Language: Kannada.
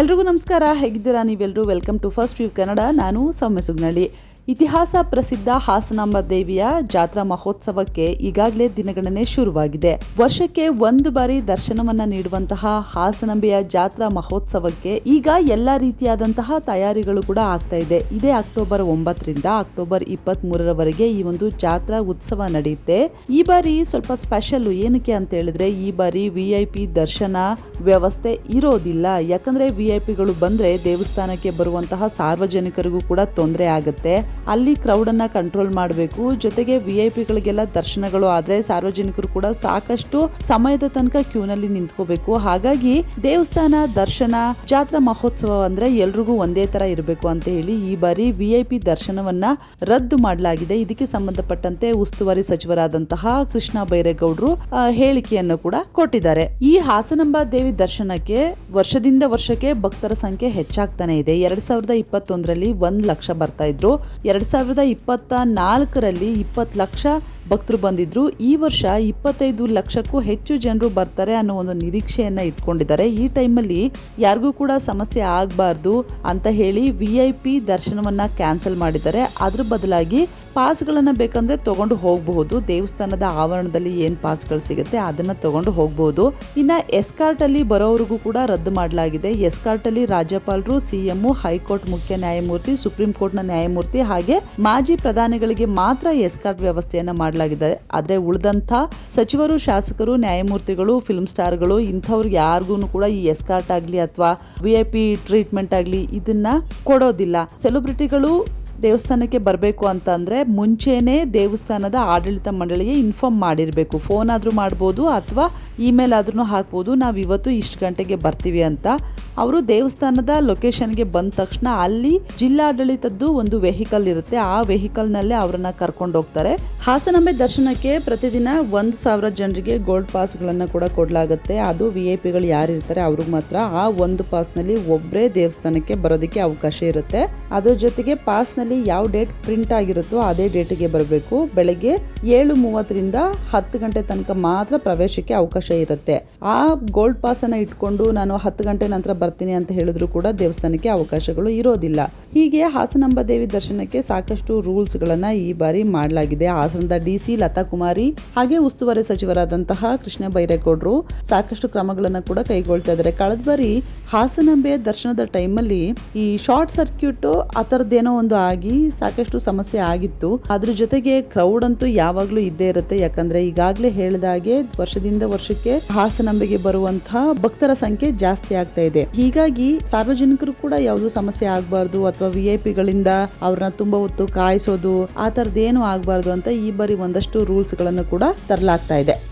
ಎಲ್ರಿಗೂ ನಮಸ್ಕಾರ ಹೇಗಿದ್ದೀರಾ ನೀವೆಲ್ಲರೂ welcome to first view Kannada ನಾನು ಸೌಮ್ಯ ಸುಗ್ನಳ್ಳಿ. ಇತಿಹಾಸ ಪ್ರಸಿದ್ಧ ಹಾಸನಾಂಬ ದೇವಿಯ ಜಾತ್ರಾ ಮಹೋತ್ಸವಕ್ಕೆ ಈಗಾಗಲೇ ದಿನಗಣನೆ ಶುರುವಾಗಿದೆ. ವರ್ಷಕ್ಕೆ ಒಂದು ಬಾರಿ ದರ್ಶನವನ್ನ ನೀಡುವಂತಹ ಹಾಸನಾಂಬೆಯ ಜಾತ್ರಾ ಮಹೋತ್ಸವಕ್ಕೆ ಈಗ ಎಲ್ಲ ರೀತಿಯಾದಂತಹ ತಯಾರಿಗಳು ಕೂಡ ಆಗ್ತಾ ಇದೆ. ಇದೇ ಅಕ್ಟೋಬರ್ ಒಂಬತ್ತರಿಂದ ಅಕ್ಟೋಬರ್ ಇಪ್ಪತ್ತ್ ಮೂರರವರೆಗೆ ಈ ಒಂದು ಜಾತ್ರಾ ಉತ್ಸವ ನಡೆಯುತ್ತೆ. ಈ ಬಾರಿ ಸ್ವಲ್ಪ ಸ್ಪೆಷಲ್ ಏನಕ್ಕೆ ಅಂತ ಹೇಳಿದ್ರೆ ಈ ಬಾರಿ ವಿ ಐ ಪಿ ದರ್ಶನ ವ್ಯವಸ್ಥೆ ಇರೋದಿಲ್ಲ. ಯಾಕಂದ್ರೆ ವಿ ಐ ಪಿಗಳು ಬಂದ್ರೆ ದೇವಸ್ಥಾನಕ್ಕೆ ಬರುವಂತಹ ಸಾರ್ವಜನಿಕರಿಗೂ ಕೂಡ ತೊಂದರೆ ಆಗುತ್ತೆ. ಅಲ್ಲಿ ಕ್ರೌಡನ್ನು ಕಂಟ್ರೋಲ್ ಮಾಡಬೇಕು. ಜೊತೆಗೆ ವಿ ಐ ಪಿಗಳಿಗೆಲ್ಲ ದರ್ಶನಗಳು ಆದರೆ ಸಾರ್ವಜನಿಕರು ಕೂಡ ಸಾಕಷ್ಟು ಸಮಯದ ತನಕ ಕ್ಯೂನಲ್ಲಿ ನಿಂತ್ಕೋಬೇಕು. ಹಾಗಾಗಿ ದೇವಸ್ಥಾನ, ದರ್ಶನ, ಜಾತ್ರಾ ಮಹೋತ್ಸವ ಅಂದ್ರೆ ಎಲ್ರಿಗೂ ಒಂದೇ ತರ ಇರಬೇಕು ಅಂತ ಹೇಳಿ ಈ ಬಾರಿ ವಿ ಐ ಪಿ ದರ್ಶನವನ್ನ ರದ್ದು ಮಾಡಲಾಗಿದೆ. ಇದಕ್ಕೆ ಸಂಬಂಧಪಟ್ಟಂತೆ ಉಸ್ತುವಾರಿ ಸಚಿವರಾದಂತಹ ಕೃಷ್ಣ ಬೈರೇಗೌಡರು ಹೇಳಿಕೆಯನ್ನು ಕೂಡ ಕೊಟ್ಟಿದ್ದಾರೆ. ಈ ಹಾಸನಾಂಬ ದೇವಿ ದರ್ಶನಕ್ಕೆ ವರ್ಷದಿಂದ ವರ್ಷಕ್ಕೆ ಭಕ್ತರ ಸಂಖ್ಯೆ ಹೆಚ್ಚಾಗ್ತಾನೆ ಇದೆ. ಎರಡ್ ಸಾವಿರದ ಇಪ್ಪತ್ತೊಂದರಲ್ಲಿ ಒಂದ್ ಲಕ್ಷ ಬರ್ತಾ ಇದ್ರು. ಎರಡ್ ಸಾವಿರದ ಇಪ್ಪತ್ತ ನಾಲ್ಕರಲ್ಲಿ ಇಪ್ಪತ್ತು ಲಕ್ಷ ಭಕ್ತರು ಬಂದಿದ್ರು. ಈ ವರ್ಷ ಇಪ್ಪತ್ತೈದು ಲಕ್ಷಕ್ಕೂ ಹೆಚ್ಚು ಜನರು ಬರ್ತಾರೆ ಅನ್ನೋ ಒಂದು ನಿರೀಕ್ಷೆಯನ್ನ ಇಟ್ಕೊಂಡಿದ್ದಾರೆ. ಈ ಟೈಮಲ್ಲಿ ಯಾರಿಗೂ ಕೂಡ ಸಮಸ್ಯೆ ಆಗಬಾರ್ದು ಅಂತ ಹೇಳಿ ವಿ ಐ ಪಿ ದರ್ಶನವನ್ನ ಕ್ಯಾನ್ಸಲ್ ಮಾಡಿದ್ದಾರೆ. ಅದ್ರ ಬದಲಾಗಿ ಪಾಸ್ಗಳನ್ನ ಬೇಕಂದ್ರೆ ತಗೊಂಡು ಹೋಗಬಹುದು. ದೇವಸ್ಥಾನದ ಆವರಣದಲ್ಲಿ ಏನ್ ಪಾಸ್ಗಳು ಸಿಗುತ್ತೆ ಅದನ್ನ ತಗೊಂಡು ಹೋಗಬಹುದು. ಇನ್ನ ಎಸ್ಕಾರ್ಟ್ ಅಲ್ಲಿ ಬರೋವರೆಗೂ ಕೂಡ ರದ್ದು ಮಾಡಲಾಗಿದೆ. ಎಸ್ಕಾರ್ಟ್ ಅಲ್ಲಿ ರಾಜ್ಯಪಾಲರು ಸಿಎಂ ಹೈಕೋರ್ಟ್ ಮುಖ್ಯ ನ್ಯಾಯಮೂರ್ತಿ, ಸುಪ್ರೀಂ ಕೋರ್ಟ್ನ ನ್ಯಾಯಮೂರ್ತಿ ಹಾಗೆ ಮಾಜಿ ಪ್ರಧಾನಿಗಳಿಗೆ ಮಾತ್ರ ಎಸ್ಕಾರ್ಟ್ ವ್ಯವಸ್ಥೆಯನ್ನ ಮಾಡಲಾಗಿದೆ. ಆದ್ರೆ ಉಳಿದಂಥ ಸಚಿವರು, ಶಾಸಕರು, ನ್ಯಾಯಮೂರ್ತಿಗಳು ಫಿಲ್ಮ್ ಸ್ಟಾರ್ಗಳು ಇಂಥವ್ರಿಗೆ ಯಾರಿಗೂ ಕೂಡ ಈ ಎಸ್ಕಾರ್ಟ್ ಆಗಲಿ ಅಥವಾ ವಿ ಐ ಪಿ ಟ್ರೀಟ್ಮೆಂಟ್ ಆಗಲಿ ಇದನ್ನ ಕೊಡೋದಿಲ್ಲ. ಸೆಲೆಬ್ರಿಟಿಗಳು ದೇವಸ್ಥಾನಕ್ಕೆ ಬರಬೇಕು ಅಂತ ಮುಂಚೆನೇ ಮುಂಚೆನೆ ದೇವಸ್ಥಾನದ ಆಡಳಿತ ಮಂಡಳಿಗೆ ಇನ್ಫಾರ್ಮ್ ಮಾಡಿರಬೇಕು. ಫೋನ್ ಆದ್ರೂ ಮಾಡ್ಬೋದು ಅಥವಾ ಇಮೇಲ್ ಆದ್ರೂ ಹಾಕ್ಬೋದು. ನಾವು ಇವತ್ತು ಇಷ್ಟು ಗಂಟೆಗೆ ಬರ್ತೀವಿ ಅಂತ. ಅವರು ದೇವಸ್ಥಾನದ ಲೊಕೇಶನ್ಗೆ ಬಂದ ತಕ್ಷಣ ಅಲ್ಲಿ ಜಿಲ್ಲಾಡಳಿತದ್ದು ಒಂದು ವೆಹಿಕಲ್ ಇರುತ್ತೆ. ಆ ವೆಹಿಕಲ್ನಲ್ಲೇ ಅವರನ್ನ ಕರ್ಕೊಂಡು ಹೋಗ್ತಾರೆ. ಹಾಸನಾಂಬೆ ದರ್ಶನಕ್ಕೆ ಪ್ರತಿದಿನ ಒಂದು ಸಾವಿರ ಜನರಿಗೆ ಗೋಲ್ಡ್ ಪಾಸ್ಗಳನ್ನು ಕೂಡ ಕೊಡಲಾಗುತ್ತೆ. ಅದು ವಿ ಐ ಪಿಗಳು ಯಾರಿರ್ತಾರೆ ಅವ್ರಿಗೆ ಮಾತ್ರ. ಆ ಒಂದು ಪಾಸ್ನಲ್ಲಿ ಒಬ್ಬರೇ ದೇವಸ್ಥಾನಕ್ಕೆ ಬರೋದಕ್ಕೆ ಅವಕಾಶ ಇರುತ್ತೆ. ಅದ್ರ ಜೊತೆಗೆ ಪಾಸ್ನಲ್ಲಿ ಯಾವ ಡೇಟ್ ಪ್ರಿಂಟ್ ಆಗಿರುತ್ತೋ ಅದೇ ಡೇಟಿಗೆ ಬರಬೇಕು. ಬೆಳಗ್ಗೆ ಏಳು ಮೂವತ್ತರಿಂದ ಹತ್ತು ಗಂಟೆ ತನಕ ಮಾತ್ರ ಪ್ರವೇಶಕ್ಕೆ ಅವಕಾಶ ಇರುತ್ತೆ. ಆ ಗೋಲ್ಡ್ ಪಾಸ್ ಅನ್ನ ಇಟ್ಕೊಂಡು ನಾನು ಹತ್ತು ಗಂಟೆ ನಂತರ ಬರ್ತೀನಿ ಅಂತ ಹೇಳಿದ್ರು ಕೂಡ ದೇವಸ್ಥಾನಕ್ಕೆ ಅವಕಾಶಗಳು ಇರೋದಿಲ್ಲ. ಹೀಗೆ ಹಾಸನಾಂಬ ದೇವಿ ದರ್ಶನಕ್ಕೆ ಸಾಕಷ್ಟು ರೂಲ್ಸ್ ಗಳನ್ನ ಈ ಬಾರಿ ಮಾಡಲಾಗಿದೆ. ಹಾಸನದ ಡಿ ಸಿ ಲತಾ ಕುಮಾರಿ ಹಾಗೆ ಉಸ್ತುವಾರಿ ಸಚಿವರಾದಂತಹ ಕೃಷ್ಣ ಬೈರೇಗೌಡರು ಸಾಕಷ್ಟು ಕ್ರಮಗಳನ್ನ ಕೂಡ ಕೈಗೊಳ್ತಾ ಇದ್ದಾರೆ. ಕಳೆದ ಬಾರಿ ಹಾಸನಾಂಬೆಯ ದರ್ಶನದ ಟೈಮಲ್ಲಿ ಈ ಶಾರ್ಟ್ ಸರ್ಕ್ಯೂಟ್ ಆ ಥರದ್ದೇನೋ ಒಂದು ಆಗಿ ಸಾಕಷ್ಟು ಸಮಸ್ಯೆ ಆಗಿತ್ತು. ಅದ್ರ ಜೊತೆಗೆ ಕ್ರೌಡ್ ಅಂತೂ ಯಾವಾಗ್ಲೂ ಇದ್ದೇ ಇರುತ್ತೆ. ಯಾಕಂದ್ರೆ ಈಗಾಗಲೇ ಹೇಳಿದ ಹಾಗೆ ವರ್ಷದಿಂದ ವರ್ಷಕ್ಕೆ ಹಾಸನಾಂಬೆಗೆ ಬರುವಂತಹ ಭಕ್ತರ ಸಂಖ್ಯೆ ಜಾಸ್ತಿ ಆಗ್ತಾ ಇದೆ. ಹೀಗಾಗಿ ಸಾರ್ವಜನಿಕರು ಕೂಡ ಯಾವುದು ಸಮಸ್ಯೆ ಆಗಬಾರ್ದು ಅಥವಾ ವಿ ಐ ಪಿಗಳಿಂದ ಅವ್ರನ್ನ ತುಂಬಾ ಹೊತ್ತು ಕಾಯಿಸೋದು, ಆ ಥರದ್ದೇನು ಆಗಬಾರ್ದು ಅಂತ ಈ ಬಾರಿ ಒಂದಷ್ಟು ರೂಲ್ಸ್ಗಳನ್ನು ಕೂಡ ತರಲಾಗ್ತಾ ಇದೆ.